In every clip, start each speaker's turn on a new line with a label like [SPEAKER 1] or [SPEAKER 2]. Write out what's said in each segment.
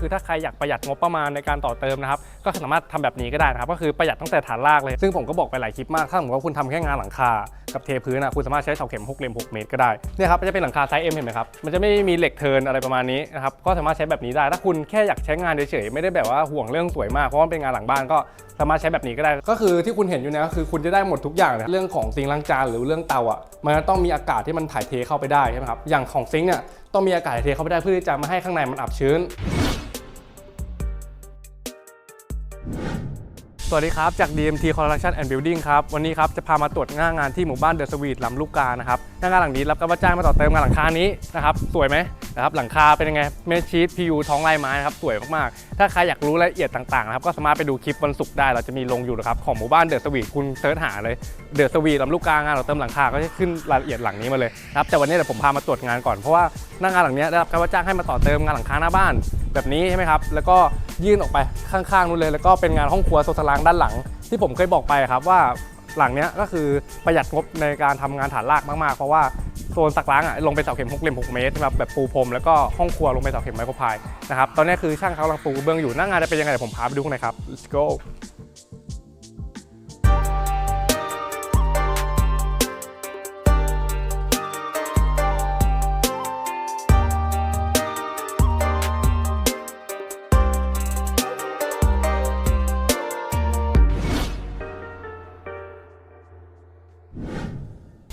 [SPEAKER 1] คือถ้าใครอยากประหยัดงบประมาณในการต่อเติมนะครับก็สามารถทำแบบนี้ก็ได้นะครับก็คือประหยัดตั้งแต่ฐานรากเลย ซึ่งผมก็บอกไปหลายคลิปมาก ถ้าสมมติว่าคุณทำแค่งานหลังคากับเทพื้นนะคุณสามารถใช้เสาเข็ม6เหลี่ยม6เมตรก็ได้เนี่ยครับจะเป็นหลังคาไซส์ M เห็นไหมครับมันจะไม่มีเหล็กเทินอะไรประมาณนี้นะครับก็สามารถใช้แบบนี้ได้ ถ้าคุณแค่อยากใช้งานเฉยๆไม่ได้แบบว่าห่วงเรื่องสวยมากเพราะว่ามันเป็นงานหลังบ้านก็สามารถใช้แบบนี้ก็ได้ ก็คือที่คุณเห็นอยู่เนะก็คือคุณจะได้หมดทุกอย่างเลยเรื่องของซิงล้างจานหรือเรื่องเตาอะมันต้องมีอากาศที่มันถ่ายเทเข้าไปได้ใช่ไหมครับอย่างของซิงเนี่ยต้องมีอากาศถ่ายเทเข้าไปได้เพื่อที่จะไม่ให้ข้างในมันอับชื้น สวัสดีครับ จาก DMT Construction and Building ครับ วันนี้ครับจะพามาตรวจงานงานที่หมู่บ้านเดอะสวีทลำลูกกานะครับหน้างานหลังนี้รับการว่าจ้างมาต่อเติมงานหลังคานี้นะครับสวยไหมนะครับหลังคาเป็นยังไงเมชชีตพียูท้องลายไม้นะครับสวยมากๆ ถ้าใครอยากรู้รายละเอียดต่างๆนะครับก็สามารถไปดูคลิปวันศุกร์ได้เราจะมีลงอยู่นะครับของหมู่บ้านเดอะสวีทคุณเสิร์ชหาเลยเดอะสวีทลำลูกกางานต่อเติมหลังคาก็จะขึ้นรายละเอียดหลังนี้มาเลยนะครับแต่วันนี้เดี๋ยวผมพามาตรวจงานก่อนเพราะว่าหน้างานหลังนี้ได้รับการว่าจ้างให้มาต่อเติมงานหลังคาหน้าบ้านแบบนี้ใช่ไหมครับแล้วก็ ยื่นออกไปข้างๆนู้นเลย แล้วก็เป็นงานห้องครัวโซนตารางด้านหลัง ที่ผมเคยบอกไปครับว่าหลังเนี้ยก็คือประหยัดงบในการทำงานฐานรากมากๆ เพราะว่าโซนสักล้างอะลงไปเสาเข็ม6เหลี่ยม6เมตรแบบแบบปูพรมแล้วก็ห้องครัวลงไปเสาเข็มไมโครพายนะครับตอนนี้คือช่างเขากำลังปูเบื้องอยู่หน้างานจะเป็นยังไงเดี๋ยวผมพาไปดูข้างในครับ let's go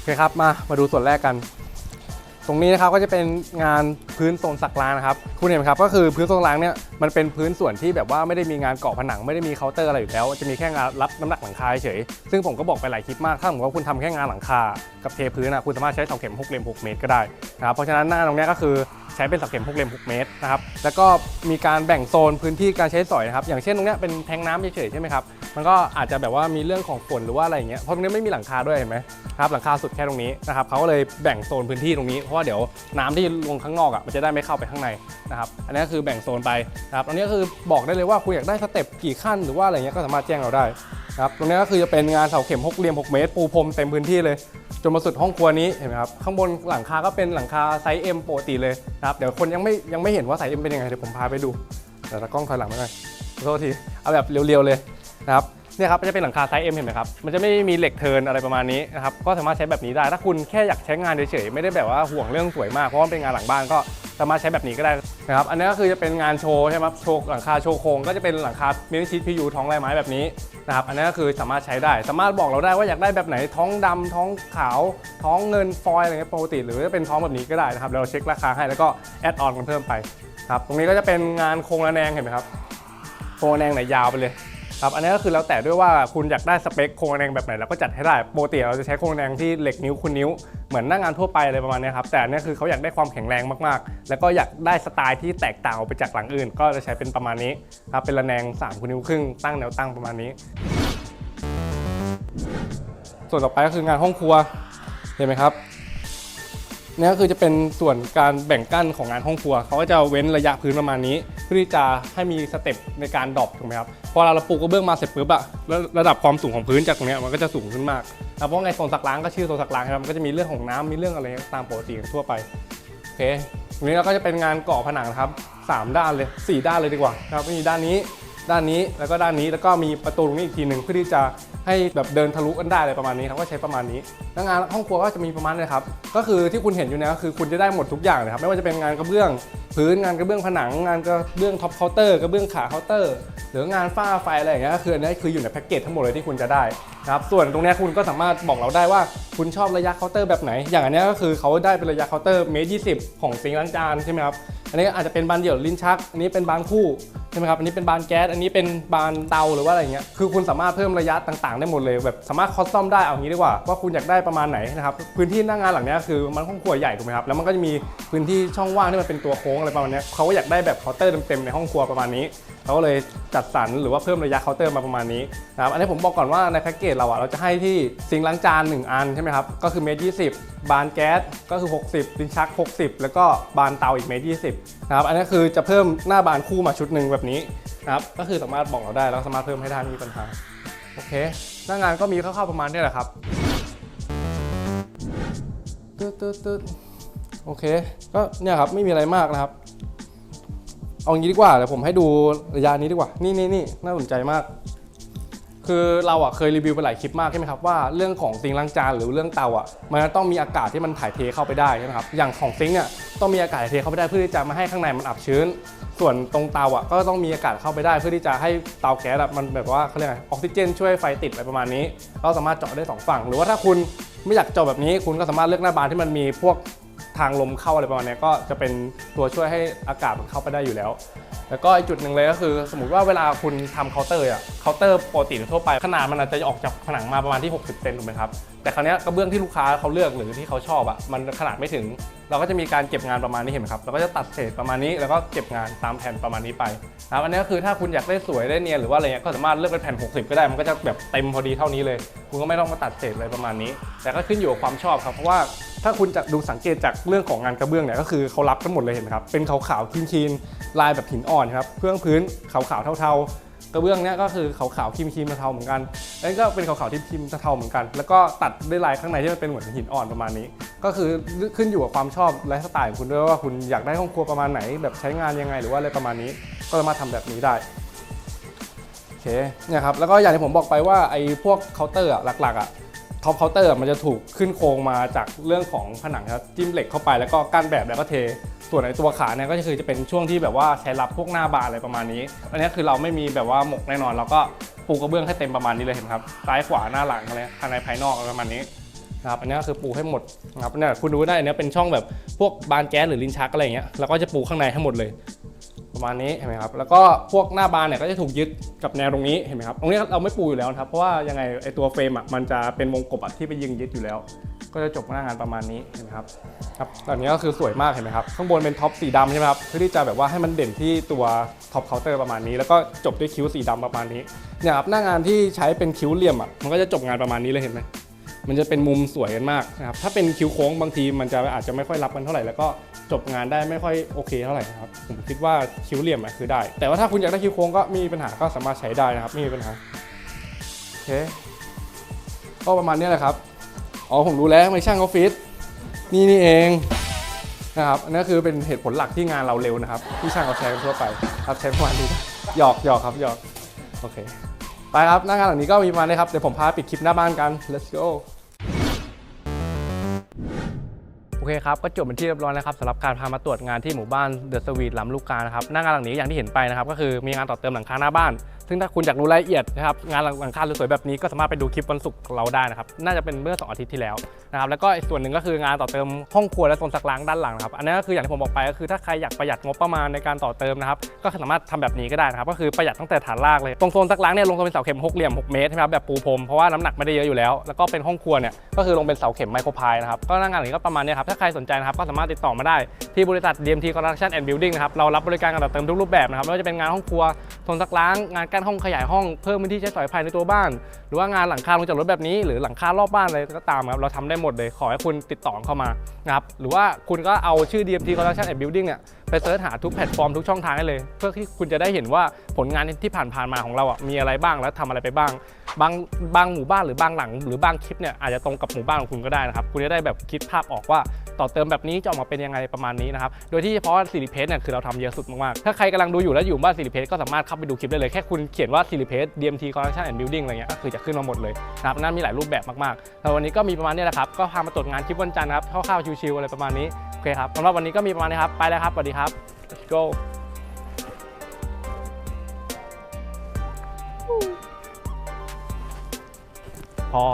[SPEAKER 1] อเคครับมามาดูส่วนแรกกัน ตรงนี้นะครับก็จะเป็นงานพื้นโซนสักล้างนะครับคุณเห็นไหมครับก็คือพื้นโซนล้างเนี่ยมันเป็นพื้นส่วนที่แบบว่าไม่ได้มีงานเกาะผนังไม่ได้มีเคาน์เตอร์อะไรอยู่แล้ว จะมีแค่งานรับน้ำหนักหลังคาเฉยซึ่งผมก็บอกไปหลายคลิปมากถ้าสมมติว่าคุณทำแค่งานหลังคา กับเทพื้นนะคุณสามารถใช้เสาเข็ม6เหลี่ยม6เมตรก็ได้นะครับเพราะฉะนั้นหน้าตรงนี้ก็คือ ใช้เป็นเสาเข็ม6เลี่ยม6 เมตรนะครับแล้วก็มีการแบ่งโซนพื้นที่การใช้สอยนะครับอย่างเช่นตรงเนี้ยเป็นแทงน้ำเฉยๆใช่ไหมครับมันก็อาจจะแบบว่ามีเรื่องของฝนหรือว่าอะไรอย่างเงี้ยเพราะตรงนี้ไม่มีหลังคาด้วยเห็นไหมครับหลังคาสุดแค่ตรงนี้นะครับเขาก็เลยแบ่งโซนพื้นที่ตรงนี้เพราะว่าเดี๋ยวน้ำที่ลงข้างนอกอะมันจะได้ไม่เข้าไปข้างในนะครับอันนี้ก็คือแบ่งโซนไปนะครับอันนี้ก็คือบอกได้เลยว่าคุณอยากได้สเต็ปกี่ขั้นหรือว่าอะไรเงี้ยก็สามารถแจ้งเราได้ ครับตรงนี้ก็คือจะเป็นงานเสาเข็ม6เหลี่ยม 6 เมตร ปูพรมเต็มพื้นที่เลย จนมาสุดห้องครัวนี้เห็นไหมครับข้างบนหลังคาก็เป็นหลังคาไซส์ M ปกติเลยนะครับเดี๋ยวคนยังไม่ยังไม่เห็นว่าไซส์ M เป็นยังไงเดี๋ยวผมพาไปดูเดี๋ยวตากล้องถอยหลังมาหน่อยขอโทษทีเอาแบบเรียวๆเลยนะครับ เนี่ยครับจะเป็นหลังคาไซส์ M เห็นไหมครับ มันจะไม่มีเหล็กเทินอะไรประมาณนี้นะครับ ก็สามารถใช้แบบนี้ได้ ถ้าคุณแค่อยากใช้งานเฉยๆ ไม่ได้แบบว่าห่วงเรื่องสวยมาก เพราะว่าเป็นงานหลังบ้านก็สามารถใช้แบบนี้ก็ได้นะครับ อันนี้ก็คือจะเป็นงานโชว์ใช่ไหมครับโชว์หลังคาโชว์โครงก็จะเป็นหลังคาเมนิชีตพียูท้องลายไม้แบบนี้นะครับ อันนี้ก็คือสามารถใช้ได้ สามารถบอกเราได้ว่าอยากได้แบบไหน ท้องดำท้องขาว ท้องเงินฟอยอะไรเงี้ยปกติ หรือจะเป็นท้องแบบนี้ก็ได้นะครับเดี๋ยวเราเช็คราคาให้แล้วก็แอดออนกันเพิ่มไปครับ ตรงนี้ก็จะเป็นงานโครงระแนงเห็นไหมครับ โครงระแนงไหนยาวไปเลย ครับอันนี้ก็คือแล้วแต่ด้วยว่าคุณอยากได้สเปคโครงระแนงแบบไหนเราก็จัดให้ได้โปกติเราจะใช้โครงระแนงที่เหล็กนิ้วคูณนิ้วเหมือนหน้างงานทั่วไปอะไรประมาณนี้ครับแต่อันนี้คือเขาอยากได้ความแข็งแรงมากๆ แล้วก็อยากได้สไตล์ที่แตกต่างออกไปจากหลังอื่น ก็จะใช้เป็นประมาณนี้ครับเป็นระแนง3คูณนิ้วครึ่งตั้งแนวตั้งประมาณนี้ ส่วนต่อไปก็คืองานห้องครัวเห็นไหมครับ นี่ก็คือจะเป็นส่วนการแบ่งกั้นของงานห้องครัว เขาก็จะเว้นระยะพื้นประมาณนี้เพื่อที่จะให้มีสเต็ปในการดรอปถูกไหมครับพอเราปูกระเบื้องมาเสร็จปุ๊บอะระดับความสูงของพื้นจากตรงนี้มันก็จะสูงขึ้นมากนะเพราะไงโซนสักล้างก็ชื่อโซนสักล้างครับมันก็จะมีเรื่องของน้ำมีเรื่องอะไรตามปกติทั่วไปโอเคตรงนี้เราก็จะเป็นงานก่อผนังนะครับสามด้านเลยสี่ด้านเลยดีกว่าครับมีด้านนี้ด้านนี้แล้วก็ด้านนี้แล้วก็มีประตูตรงนี้อีกทีหนึ่งเพื่อที่จะ ให้แบบเดินทะลุกันได้อะไรประมาณนี้ครับก็ใช้ประมาณนี้แล้วงานห้องครัวก็จะมีประมาณนี้ครับก็คือที่คุณเห็นอยู่เนะก็คือคุณจะได้หมดทุกอย่างเลยครับไม่ว่าจะเป็นงานกระเบื้อง พื้นงานกระเบื้องผนัง งานกระเบื้องท็อปเคาน์เตอร์กระเบื้องขาเคาน์เตอร์หรืองานฝ้าไฟอะไรอย่างเงี้ยก็คืออันนี้คืออยู่ในแพ็กเกจทั้งหมดเลยที่คุณจะได้นะครับส่วนตรงเนี้ยคุณก็สามารถบอกเราได้ว่าคุณชอบระยะเคาน์เตอร์แบบไหน อย่างอันเนี้ยก็คือเขาได้เป็นระยะเคาน์เตอร์เมตรยีของซิงค์ล้างจานใช่ไหมครับ อันนี้อาจจะเป็นบานเดี่ยวลิ้นชัก อันนี้เป็นบานคู่ใช่ไหมครับ อันนี้เป็นบานแก๊ส อันนี้เป็นบานเตาหรือว่าอะไรเงี้ย คือคุณสามารถเพิ่มระยะต่างๆ ได้หมดเลยแบบสามารถคอสตอมได้เอางี้ดีกว่าว่าคุณอยากได้ประมาณไหนนะครับ พื้นที่หน้างานหลังเนี้ยคือมันห้องครัวใหญ่ถูกไหมครับ แล้วมันก็จะมีพื้นที่ช่องว่างที่มันเป็นตัวโค้งอะไรประมาณเนี้ยเขาก็อยากได้แบบเคาน์เตอร์เต็มๆในห้องครัวประมาณนี้เขาก็เลยจัดสรรหรือว่าเพิ่มระยะเคาน์เตอร์มาประมาณนี้นะครับ อันนี้ผมบอกก่อนว่าในแพ็กเกจเราอะเราจะให้ที่ซิงล้างจาน 1 อันใช่ไหมครับ ก็คือเมตรยีบานแก๊สก็คือ 60 ลิ้นชัก 60 แล้วก็บานเตาอีกเมตรยีนะครับอันนี้คือจะเพิ่มหน้าบานคู่มาชุดหนึ่งแบบนี้นะครับก็คือสามารถบอกเราได้แล้วสามารถเพิ่มให้ได้ไม่มีปัญหาโอเค หน้างานก็มีคร่าวๆประมาณนี้แหละครับตึ๊ดตึ๊ดตึ๊ดโอเค ก็เนี่ยครับไม่มีอะไรมากนะครับ เอางี้ดีกว่าเดี๋ยวผมให้ดูระยะนี้ดีกว่า นี่นี่นี่น่าสนใจมาก คือเราอะเคยรีวิวไปหลายคลิปมากใช่ไหมครับว่าเรื่องของซิงล้างจานหรือเรื่องเตาอะมันต้องมีอากาศที่มันถ่ายเทเข้าไปได้ใช่ไหมครับอย่างของซิงเนี่ย ต้องมีอากาศถ่ายเทเข้าไปได้เพื่อที่จะไมาให้ข้างในมันอับชื้น ส่วนตรงเตาอะก็ต้องมีอากาศเข้าไปได้เพื่อที่จะให้เตาแก๊สอะมันแบบว่าเขาเรียกไงออกซิเจน ช่วยไฟติดอะไรประมาณนี้ เราสามารถเจาะได้สองฝั่ง หรือว่าถ้าคุณไม่อยากเจาะแบบนี้ คุณก็สามารถเลือกหน้าบานที่มันมีพวกทางลมเข้าอะไรประมาณนี้ก็จะเป็นตัวช่วยให้อากาศมันเข้าไปได้อยู่แล้ว แล้วก็อีกจุดหนึ่งเลยก็คือ สมมติว่าเวลาคุณทำเคาน์เตอร์อะเคาน์เตอร์ปกติทั่วไปขนาดมันอาจจะออกจากผนังมาประมาณที่ 60 เซนถูกไหมครับ แต่คราวนี้กระเบื้องที่ลูกค้าเขาเลือกหรือที่เขาชอบอะมันขนาดไม่ถึง เราก็จะมีการเก็บงานประมาณนี้เห็นไหมครับเราก็จะตัดเศษประมาณนี้แล้วก็เก็บงานตามแผ่นประมาณนี้ไปนะครับอันนี้ก็คือถ้าคุณอยากได้สวยได้เนียนหรือว่าอะไรเงี้ยก็สามารถเลือกเป็นแผ่น 60 ก็ได้มันก็จะแบบเต็มพอดีเท่านี้เลย คุณก็ไม่ต้องมาตัดเศษอะไรประมาณนี้ แต่ก็ขึ้นอยู่กับความชอบครับเพราะว่า ถ้าคุณจะดูสังเกตจากเรื่องของงานกระเบื้องเนี่ยก็คือเขารับกันหมดเลยเห็นไหมครับ เป็นขาวๆครีมๆลายแบบหินอ่อนครับเครื่องพื้นขาวๆเทาๆ กระเบื้องเนี่ยก็คือขาวๆครีมๆเทาๆเหมือนกันแล้ก็เป็นขาวๆที่ครีมเทาๆเหมือนกัน แล้วก็ตัดด้วยลายข้างในที่มันเป็นเหมือนหินอ่อนประมาณนี้ ก็คือขึ้นอยู่กับความชอบไลฟ์สไตล์ของคุณด้วยว่าคุณอยากได้ห้องครัวประมาณไหน แบบใช้งานยังไงหรือว่าอะไรประมาณนี้ ก็สามารถทำแบบนี้ได้โอเคเนี่ยครับแล้วก็อย่างที่ผมบอกไปว่าไอ้พวกเคาน์เตอร์อะหลักๆอะ ท็อปเคาน์เตอร์มันจะถูกขึ้นโครงมาจากเรื่องของผนังครับจิ้มเหล็กเข้าไปแล้วก็กั้นแบบแล้วก็เท ส่วนในตัวขาเนี่ยก็คือจะเป็นช่วงที่แบบว่าใช้รับพวกหน้าบานอะไรประมาณนี้ อันนี้คือเราไม่มีแบบว่าหมกแน่นอนเราก็ปูกระเบื้องให้เต็มประมาณนี้เลยเห็นครับซ้ายขวาหน้าหลังอะไรภายในภายนอกประมาณนี้นะครับอันนี้ก็คือปูให้หมดนะครับเนี่ยคุณดูได้อันนี้เป็นช่องแบบพวกบานแก๊สหรือลิ้นชักอะไรอย่างเงี้ยแล้วก็จะปูข้างในให้หมดเลย ประมาณนี้เห็นไหมครับแล้วก็พวกหน้าบานเนี่ยก็จะถูกยึดกับแนวตรงนี้เห็นไหมครับตรงนี้เราไม่ปูอยู่แล้วครับเพราะว่ายังไงไอตัวเฟรมอะมันจะเป็นวงกบอะที่ไปยิงยึดอยู่แล้ว ก็จะจบหน้างานประมาณนี้เห็นไหมครับครับแบบนี้ก็คือสวยมากเห็นไหมครับข้างบนเป็นท็อปสีดำใช่ไหมครับเพื่อที่จะแบบว่าให้มันเด่นที่ตัวท็อปเคาน์เตอร์ประมาณนี้ แล้วก็จบด้วยคิ้วสีดำประมาณนี้เนี่ยครับหน้างานที่ใช้เป็นคิ้วเหลี่ยมอะมันก็จะจบงานประมาณนี้เลยเห็นไหม มันจะเป็นมุมสวยกันมากนะครับถ้าเป็นคิ้วโค้งบางทีมันจะอาจจะไม่ค่อยรับกันเท่าไหร่แล้วก็จบงานได้ไม่ค่อยโอเคเท่าไหร่นะครับผมคิดว่าคิ้วเหลี่ยมอะคือได้ แต่ว่าถ้าคุณอยากได้คิ้วโค้งก็มีปัญหาก็สามารถใช้ได้นะครับไม่มีปัญหาโอเคก็ประมาณนี้แหละครับอ๋อผมรู้แล้วไม่ช่างออฟฟิศนี่นี่เองนะครับอันนี้คือเป็นเหตุผลหลักที่งานเราเร็วนะครับ ที่ช่างเขาใช้กันทั่วไปครับใช้ประมาณนี้หยอกหยอกครับหยอกโอเคไปครับหน้างานหลังนี้ก็มีประมาณนี้ครับเดี๋ยวผมพาปิดคลิปหน้าบ้านกัน let's go อเคครับก็จบเป็นที่เรียบร้อยแล้วครับสำหรับการพามาตรวจงานที่หมู่บ้านเดอะสวีทลำลูกกานะครับหน้างานหลังนี้อย่างที่เห็นไปนะครับก็คือมีงานต่อเติมหลังคาหน้าบ้านซึ่งถ้าคุณอยากรู้รายละเอียดนะครับงานหลังคาสวยๆแบบนี้ก็สามารถไปดูคลิปวันศุกร์เราได้นะครับน่าจะเป็นเมื่อสองอาทิตย์ที่แล้วนะครับแล้วก็ส่วนหนึ่งก็คืองานต่อเติมห้องครัวและโซนซักล้างด้านหลังนะครับอันนี้ก็คืออย่างที่ผมบอกไปก็คือถ้าใครอยากประหยัดงบประมาณในการต่อเติมนะครับก็สามารถทำแบบนี้ก็ได้นะครับก็คือประหยัดตั้งแต่ฐานรากเลยตรงโซนซักล้างเนี่ยลงเป็นเสาเข็มหกเหลี่ยม6เมตรใช่ไหมครับแบบปูพรมเพราะว่าน้ำหนักไม่ได้เยอะอยู่แล้ว แล้วก็เป็นห้องครัวเนี่ยก็คือลงเป็นเสาเข็มไมโครพายนะครับก็งานนี้ก็ประมาณนี้ครับถ้าใครสนใจนะครับก็สามารถติดต่อมาได้ที่บริษัท DMT Construction and Building นะครับเรารับบริการการต่อเติมทุกรูปแบบนะครับไม่ว่าจะเป็นงานห้องครัวโซนซักล้างงานกั้นห้องขยายห้องเพิ่มพื้นที่ใช้สอยภายในตัวบ้าน หรือว่างานหลังคาลงจากรถแบบนี้หรือหลังคารอบบ้านอะไรก็ตามครับเราทำได้หมดเลยขอให้คุณติดต่อเข้ามานะครับหรือว่าคุณก็เอาชื่อ DMT Construction and Building เนี่ยไปเสิร์ชหาทุกแพลตฟอร์มทุกช่องทางได้เลย เพื่อที่คุณจะได้เห็นว่าผลงานที่ผ่านๆมาของเราอะมีอะไรบ้างแล้วทำอะไรไปบ้าง บางบางหมู่บ้านหรือบางหลัง หรือบางคลิปเนี่ยอาจจะตรงกับหมู่บ้านของคุณก็ได้นะครับคุณจะได้แบบคิดภาพออกว่าต่อเติมแบบนี้จะออกมาเป็นยังไงประมาณนี้นะครับโดยที่เฉพาะสิริเพชเนี่ยคือเราทำเยอะสุดมากๆถ้าใครกำลังดูอยู่แล้วอยู่บ้านสิริเพชก็สามารถเข้าไปดูคลิปได้เลยแค่คุณเขียนว่าสิริเพช DMT Connection and Building อะไรเงี้ยก็คือจะขึ้นมาหมดเลยนะครับนั่นมีหลายรูปแบบมากๆแต่วันนี้ก็มีประมาณนี้แหละครับ ก็พามาตรวจงานคลิปวันจันทร์ครับคร่าวๆชิวๆอะไรประมาณนี้โอเคครับสำหรับวันนี้ก็มีประมาณนี้ครับไปแล้วครับสวัสดีครับ let's go พอ